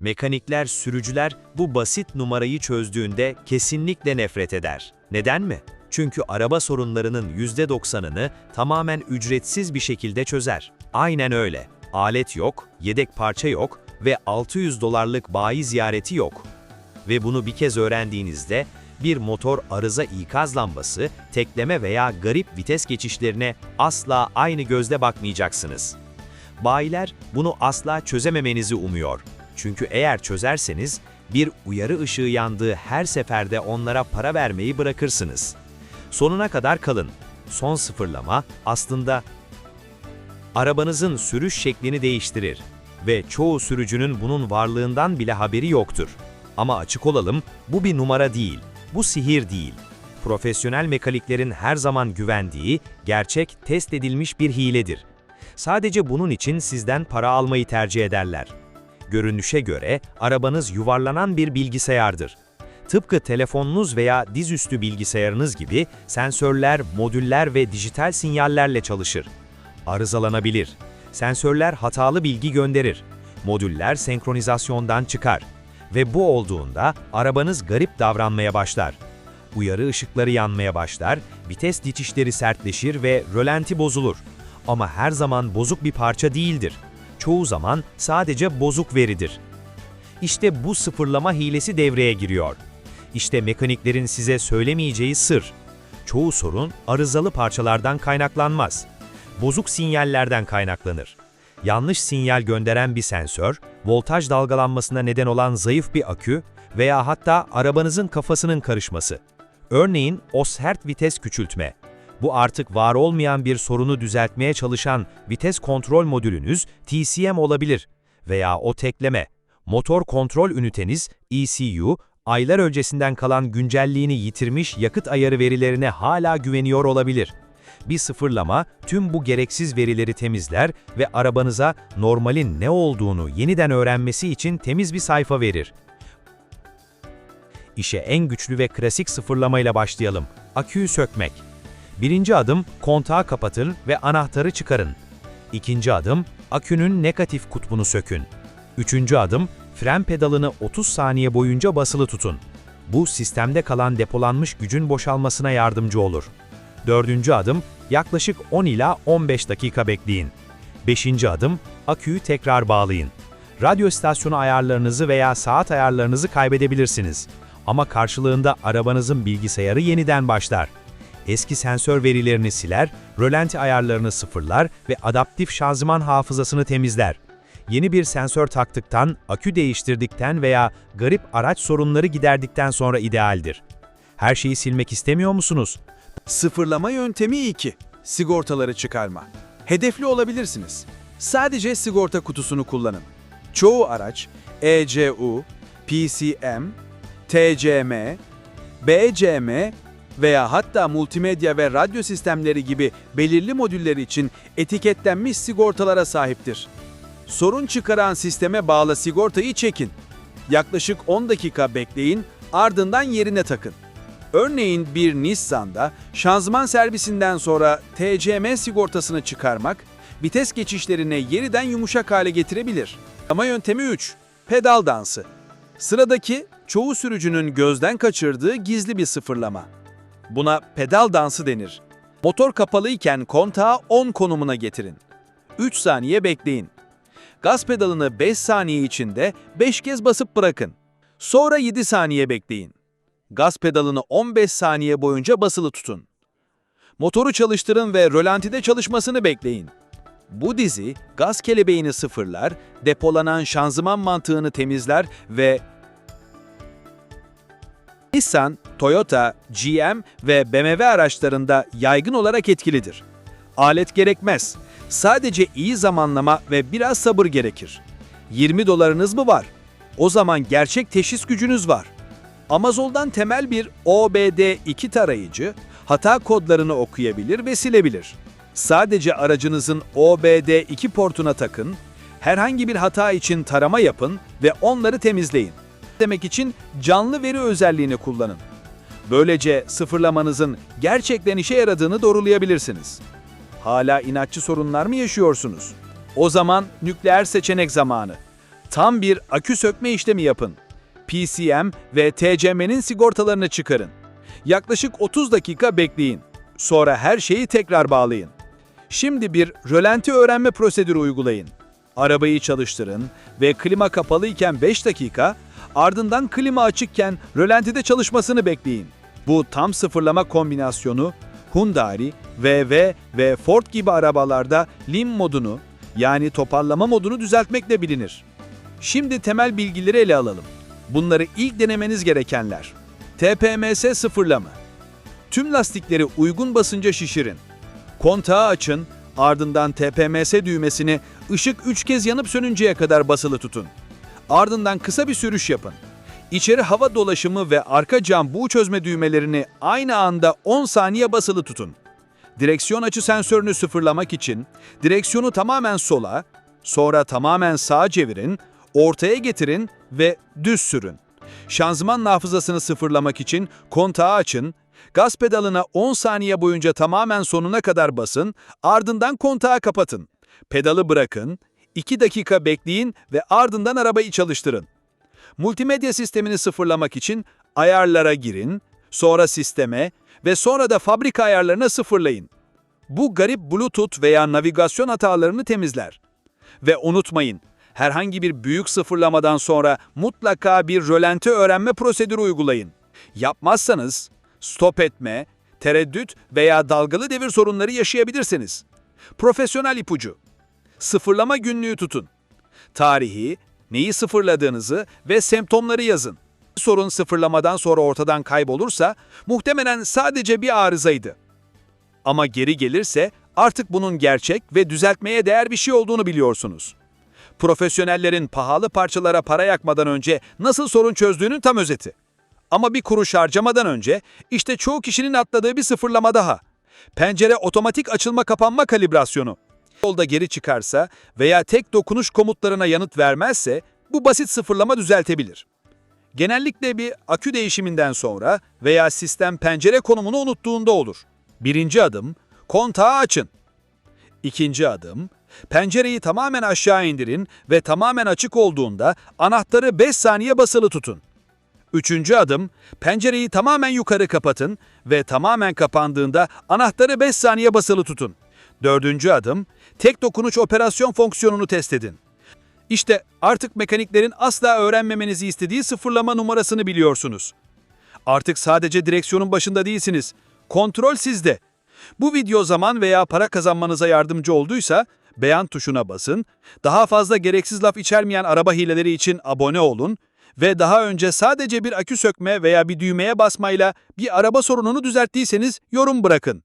Mekanikler, sürücüler bu basit numarayı çözdüğünde kesinlikle nefret eder. Neden mi? Çünkü araba sorunlarının %90'ını tamamen ücretsiz bir şekilde çözer. Aynen öyle. Alet yok, yedek parça yok ve 600 dolarlık bayi ziyareti yok. Ve bunu bir kez öğrendiğinizde bir motor arıza ikaz lambası, tekleme veya garip vites geçişlerine asla aynı gözle bakmayacaksınız. Bayiler bunu asla çözememenizi umuyor. Çünkü eğer çözerseniz bir uyarı ışığı yandığı her seferde onlara para vermeyi bırakırsınız. Sonuna kadar kalın. Son sıfırlama aslında arabanızın sürüş şeklini değiştirir ve çoğu sürücünün bunun varlığından bile haberi yoktur. Ama açık olalım, bu bir numara değil, bu sihir değil. Profesyonel mekaniklerin her zaman güvendiği, gerçek, test edilmiş bir hiledir. Sadece bunun için sizden para almayı tercih ederler. Görünüşe göre arabanız yuvarlanan bir bilgisayardır. Tıpkı telefonunuz veya dizüstü bilgisayarınız gibi sensörler, modüller ve dijital sinyallerle çalışır. Arızalanabilir. Sensörler hatalı bilgi gönderir. Modüller senkronizasyondan çıkar. Ve bu olduğunda arabanız garip davranmaya başlar. Uyarı ışıkları yanmaya başlar, vites geçişleri sertleşir ve rölanti bozulur. Ama her zaman bozuk bir parça değildir. Çoğu zaman sadece bozuk veridir. İşte bu sıfırlama hilesi devreye giriyor. İşte mekaniklerin size söylemeyeceği sır. Çoğu sorun arızalı parçalardan kaynaklanmaz. Bozuk sinyallerden kaynaklanır. Yanlış sinyal gönderen bir sensör, voltaj dalgalanmasına neden olan zayıf bir akü veya hatta arabanızın kafasının karışması. Örneğin o sert vites küçültme. Bu artık var olmayan bir sorunu düzeltmeye çalışan vites kontrol modülünüz TCM olabilir veya o tekleme. Motor kontrol üniteniz ECU, aylar öncesinden kalan güncelliğini yitirmiş yakıt ayarı verilerine hala güveniyor olabilir. Bir sıfırlama tüm bu gereksiz verileri temizler ve arabanıza normalin ne olduğunu yeniden öğrenmesi için temiz bir sayfa verir. İşe en güçlü ve klasik sıfırlamayla başlayalım. Aküyü sökmek. Birinci adım kontağı kapatın ve anahtarı çıkarın. İkinci adım akünün negatif kutbunu sökün. Üçüncü adım fren pedalını 30 saniye boyunca basılı tutun. Bu sistemde kalan depolanmış gücün boşalmasına yardımcı olur. Dördüncü adım yaklaşık 10 ila 15 dakika bekleyin. Beşinci adım aküyü tekrar bağlayın. Radyo istasyonu ayarlarınızı veya saat ayarlarınızı kaybedebilirsiniz. Ama karşılığında arabanızın bilgisayarı yeniden başlar. Eski sensör verilerini siler, rölanti ayarlarını sıfırlar ve adaptif şanzıman hafızasını temizler. Yeni bir sensör taktıktan, akü değiştirdikten veya garip araç sorunları giderdikten sonra idealdir. Her şeyi silmek istemiyor musunuz? Sıfırlama yöntemi 2. Sigortaları çıkarma. Hedefli olabilirsiniz. Sadece sigorta kutusunu kullanın. Çoğu araç ECU, PCM, TCM, BCM veya hatta multimedya ve radyo sistemleri gibi belirli modüller için etiketlenmiş sigortalara sahiptir. Sorun çıkaran sisteme bağlı sigortayı çekin. Yaklaşık 10 dakika bekleyin, ardından yerine takın. Örneğin bir Nissan'da şanzıman servisinden sonra TCM sigortasını çıkarmak, vites geçişlerini yeniden yumuşak hale getirebilir. Ama yöntemi 3. Pedal dansı. Sıradaki, çoğu sürücünün gözden kaçırdığı gizli bir sıfırlama. Buna pedal dansı denir. Motor kapalıyken kontağı 10 konumuna getirin. 3 saniye bekleyin. Gaz pedalını 5 saniye içinde 5 kez basıp bırakın. Sonra 7 saniye bekleyin. Gaz pedalını 15 saniye boyunca basılı tutun. Motoru çalıştırın ve rölantide çalışmasını bekleyin. Bu dizi gaz kelebeğini sıfırlar, depolanan şanzıman mantığını temizler ve Nissan, Toyota, GM ve BMW araçlarında yaygın olarak etkilidir. Alet gerekmez. Sadece iyi zamanlama ve biraz sabır gerekir. 20 dolarınız mı var? O zaman gerçek teşhis gücünüz var. Amazon'dan temel bir OBD2 tarayıcı hata kodlarını okuyabilir ve silebilir. Sadece aracınızın OBD2 portuna takın, herhangi bir hata için tarama yapın ve onları temizleyin. Demek için canlı veri özelliğini kullanın. Böylece sıfırlamanızın gerçekten işe yaradığını doğrulayabilirsiniz. Hala inatçı sorunlar mı yaşıyorsunuz? O zaman nükleer seçenek zamanı. Tam bir akü sökme işlemi yapın. PCM ve TCM'nin sigortalarını çıkarın. Yaklaşık 30 dakika bekleyin. Sonra her şeyi tekrar bağlayın. Şimdi bir rölanti öğrenme prosedürü uygulayın. Arabayı çalıştırın ve klima kapalıyken 5 dakika, ardından klima açıkken rölantide çalışmasını bekleyin. Bu tam sıfırlama kombinasyonu Hyundai, VW ve Ford gibi arabalarda lim modunu yani toparlama modunu düzeltmekle bilinir. Şimdi temel bilgileri ele alalım. Bunları ilk denemeniz gerekenler. TPMS sıfırlama. Tüm lastikleri uygun basınca şişirin. Kontağı açın, ardından TPMS düğmesini ışık 3 kez yanıp sönünceye kadar basılı tutun. Ardından kısa bir sürüş yapın. İçeri hava dolaşımı ve arka cam buğu çözme düğmelerini aynı anda 10 saniye basılı tutun. Direksiyon açı sensörünü sıfırlamak için direksiyonu tamamen sola, sonra tamamen sağa çevirin, ortaya getirin ve düz sürün. Şanzıman hafızasını sıfırlamak için kontağı açın, gaz pedalına 10 saniye boyunca tamamen sonuna kadar basın, ardından kontağı kapatın. Pedalı bırakın, 2 dakika bekleyin ve ardından arabayı çalıştırın. Multimedya sistemini sıfırlamak için ayarlara girin, sonra sisteme ve sonra da fabrika ayarlarına sıfırlayın. Bu garip Bluetooth veya navigasyon hatalarını temizler. Ve unutmayın, herhangi bir büyük sıfırlamadan sonra mutlaka bir rölanti öğrenme prosedürü uygulayın. Yapmazsanız stop etme, tereddüt veya dalgalı devir sorunları yaşayabilirsiniz. Profesyonel ipucu. Sıfırlama günlüğü tutun. Tarihi, neyi sıfırladığınızı ve semptomları yazın. Sorun sıfırlamadan sonra ortadan kaybolursa muhtemelen sadece bir arızaydı. Ama geri gelirse artık bunun gerçek ve düzeltmeye değer bir şey olduğunu biliyorsunuz. Profesyonellerin pahalı parçalara para yakmadan önce nasıl sorun çözdüğünün tam özeti. Ama bir kuruş harcamadan önce işte çoğu kişinin atladığı bir sıfırlama daha. Pencere otomatik açılma kapanma kalibrasyonu. Yolda geri çıkarsa veya tek dokunuş komutlarına yanıt vermezse bu basit sıfırlama düzeltebilir. Genellikle bir akü değişiminden sonra veya sistem pencere konumunu unuttuğunda olur. Birinci adım, kontağı açın. İkinci adım, pencereyi tamamen aşağı indirin ve tamamen açık olduğunda anahtarı 5 saniye basılı tutun. Üçüncü adım, pencereyi tamamen yukarı kapatın ve tamamen kapandığında anahtarı 5 saniye basılı tutun. Dördüncü adım, tek dokunuş operasyon fonksiyonunu test edin. İşte artık mekaniklerin asla öğrenmemenizi istediği sıfırlama numarasını biliyorsunuz. Artık sadece direksiyonun başında değilsiniz. Kontrol sizde. Bu video zaman veya para kazanmanıza yardımcı olduysa beğen tuşuna basın, daha fazla gereksiz laf içermeyen araba hileleri için abone olun ve daha önce sadece bir akü sökme veya bir düğmeye basmayla bir araba sorununu düzelttiyseniz yorum bırakın.